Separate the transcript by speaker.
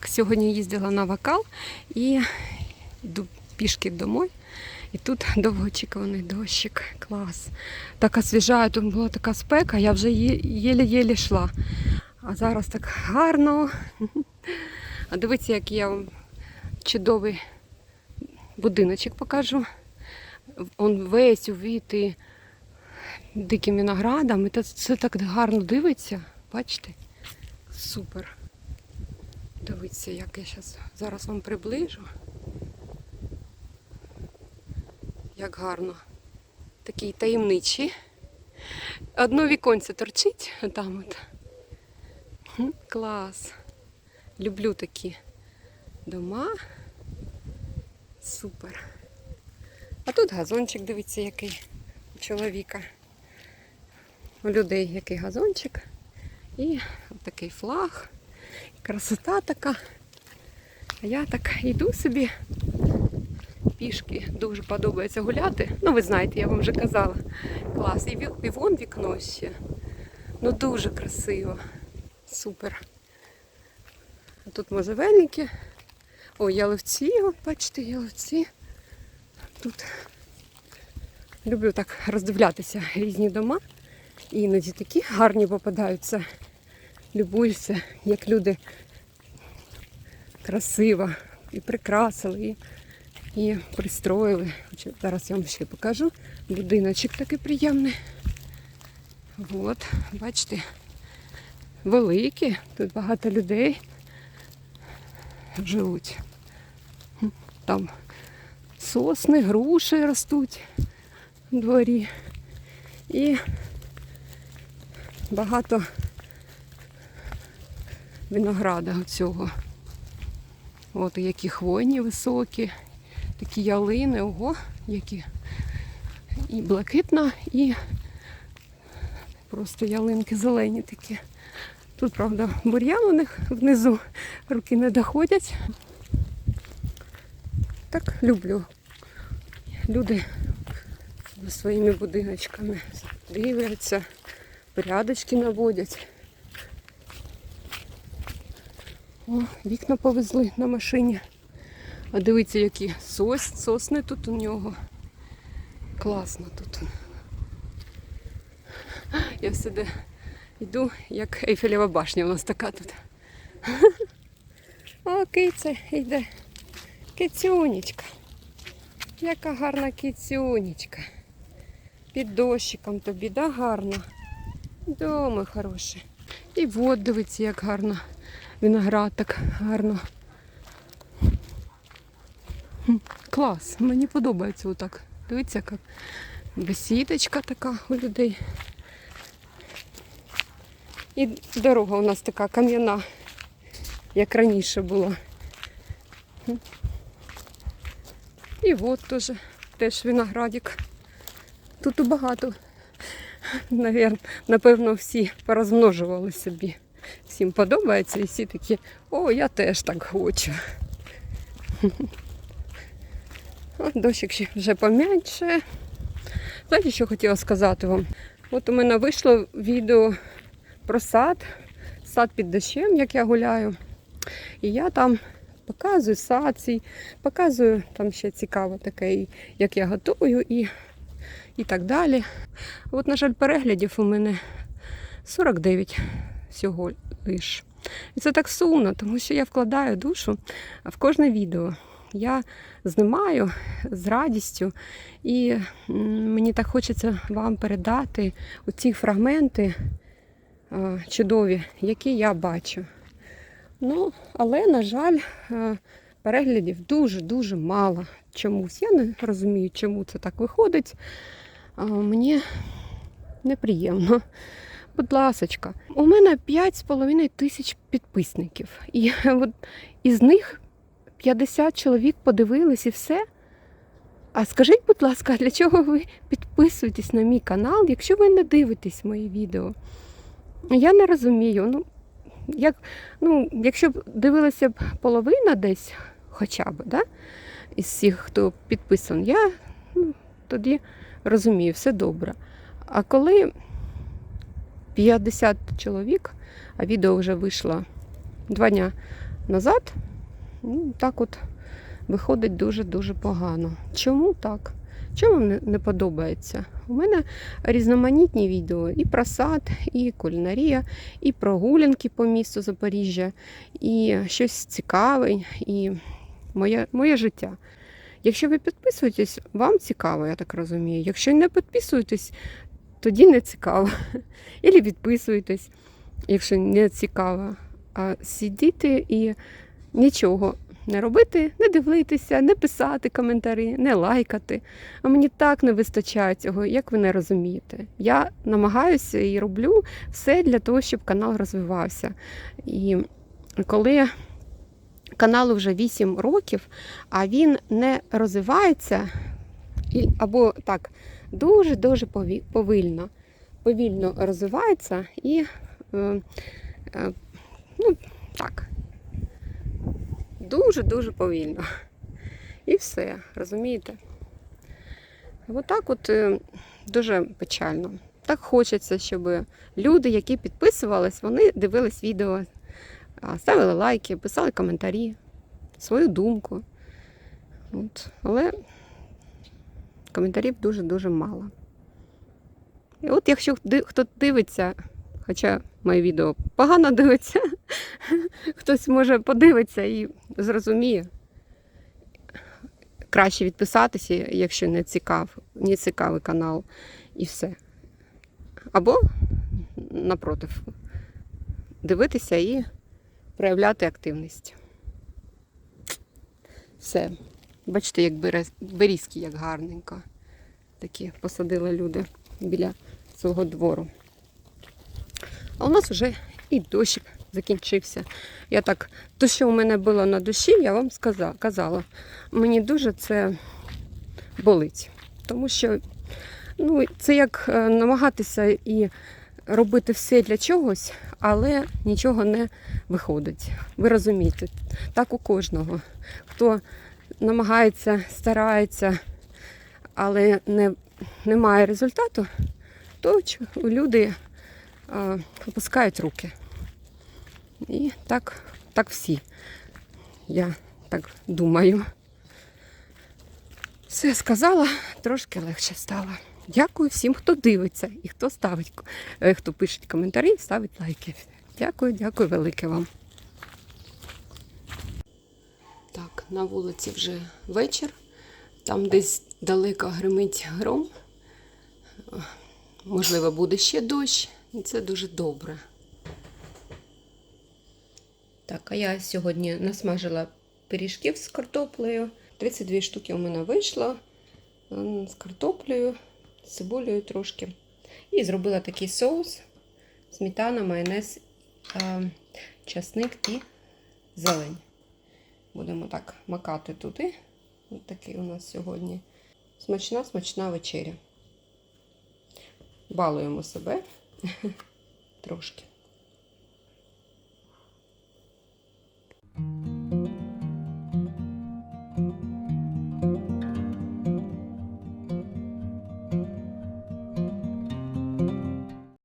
Speaker 1: Так, сьогодні їздила на вокал і йду пішки домой. І тут довгоочікуваний дощик. Клас. Так освіжає, тут була така спека, я вже єлі-єлі йшла. А зараз так гарно. А дивіться, який я вам чудовий будиночок покажу. Он весь увітий диким виноградом. І це так гарно дивиться. Бачите? Супер. Дивіться, як я зараз, зараз вам приближу. Як гарно. Такий таємничий. Одно віконце торчить там от. Клас. Люблю такі дома. Супер. А тут газончик, дивіться, який у чоловіка. У людей який газончик. І такий флаг. Красота така. А я так йду собі. Пішки дуже подобається гуляти. Ну, ви знаєте, я вам вже казала. Клас. І, і вон вікно ще. Ну дуже красиво. Супер. А тут можжевельники. О, яловці, от бачите, яловці. Тут люблю так роздивлятися різні дома. І іноді такі гарні попадаються. Любуюся, як люди красиво і прикрасили, і, і пристроїли. Зараз я вам ще покажу. Будиночок такий приємний. От, бачите, великий, тут багато людей живуть. Там сосни, груші ростуть у дворі. І багато винограда цього. От які хвойні високі, такі ялини, ого, які і блакитна, і просто ялинки зелені такі. Тут, правда, бур'ян у них внизу руки не доходять. Так люблю. Люди своїми будиночками дивляться, порядочки наводять. О, вікна повезли на машині. А дивіться, які сос, сосни тут у нього. Класно тут. Я всюди йду, як Ейфелєва башня у нас така тут. О, киця йде. Кицюнечка. Яка гарна кицюнечка. Під дощиком тобі, да, гарно? Дома хороше. І от дивіться, як гарно. Виноград так гарно. Клас, мені подобається отак. Дивіться, як бесідочка така у людей. І дорога у нас така кам'яна, як раніше була. І от теж, теж виноградик. Тут багато. Напевно, всі порозмножували собі. Всім подобається і всі такі, о, я теж так хочу. Дощик вже поменше. Знаєте, що хотіла сказати вам? От у мене вийшло відео про сад, сад під дощем, як я гуляю. І я там показую сад цей, показую там ще цікаво таке, як я готую і, і так далі. От, на жаль, переглядів у мене 49 всього лиш. І це так сумно, тому що я вкладаю душу в кожне відео. Я знімаю з радістю, і мені так хочеться вам передати оці фрагменти чудові, які я бачу. Ну, але, на жаль, переглядів дуже-дуже мало чомусь. Я не розумію, чому це так виходить. Мені неприємно. Будь ласочка, у мене 5,5 тисяч підписників. І от із них 50 чоловік подивились і все. А скажіть, будь ласка, для чого ви підписуєтесь на мій канал, якщо ви не дивитесь мої відео? Я не розумію. Ну, як, ну, якщо б дивилася б половина десь, хоча б, да, із всіх, хто підписаний, я ну, тоді розумію, все добре. А коли 50 чоловік, а відео вже вийшло два дня назад, ну, так от виходить дуже-дуже погано. Чому так? Чому не подобається? У мене різноманітні відео і про сад, і кулінарія, і прогулянки по місту Запоріжжя, і щось цікаве, і моє, моє життя. Якщо ви підписуєтесь, вам цікаво, я так розумію. Якщо не підписуєтесь, тоді не цікаво. Ілі підписуєтесь, якщо не цікаво. А сидіти і нічого не робити, не дивитися, не писати коментарі, не лайкати. А мені так не вистачає цього, як ви не розумієте. Я намагаюся і роблю все для того, щоб канал розвивався. І коли каналу вже 8 років, а він не розвивається, або так, дуже-дуже повільно, повільно розвивається і е, е, ну, так, дуже-дуже повільно. І все, розумієте? Отак от е, дуже печально. Так хочеться, щоб люди, які підписувались, вони дивились відео, ставили лайки, писали коментарі, свою думку. От. Але коментарів дуже-дуже мало. І от якщо хто дивиться, хоча моє відео погано дивиться, хтось може подивитися і зрозуміє. Краще відписатися, якщо не цікав, не цікавий канал, і все. Або, напротив, дивитися і проявляти активність. Все. Бачите, як берез- берізки, як гарненько. Такі посадили люди біля свого двору. А у нас вже і дощик закінчився. Я так, то, що у мене було на душі, я вам сказала, казала. Мені дуже це болить. Тому що ну, це як е, намагатися і робити все для чогось, але нічого не виходить. Ви розумієте, так у кожного. Хто намагається, старається, але не, немає результату, то люди а, опускають руки. І так, так всі. Я так думаю. Все сказала, трошки легше стало. Дякую всім, хто дивиться і хто ставить, е, хто пише коментарі ставить лайки. Дякую, дякую велике вам. Так, на вулиці вже вечір. Там десь далеко гримить гром. Можливо, буде ще дощ, і це дуже добре. Так, а я сьогодні насмажила пиріжків з картоплею. 32 штуки у мене вийшло з картоплею, з цибулею трошки. І зробила такий соус: сметана, майонез, часник і зелень. Будемо так макати туди. Ось такий у нас сьогодні смачна, смачна вечеря. Балуємо себе трошки.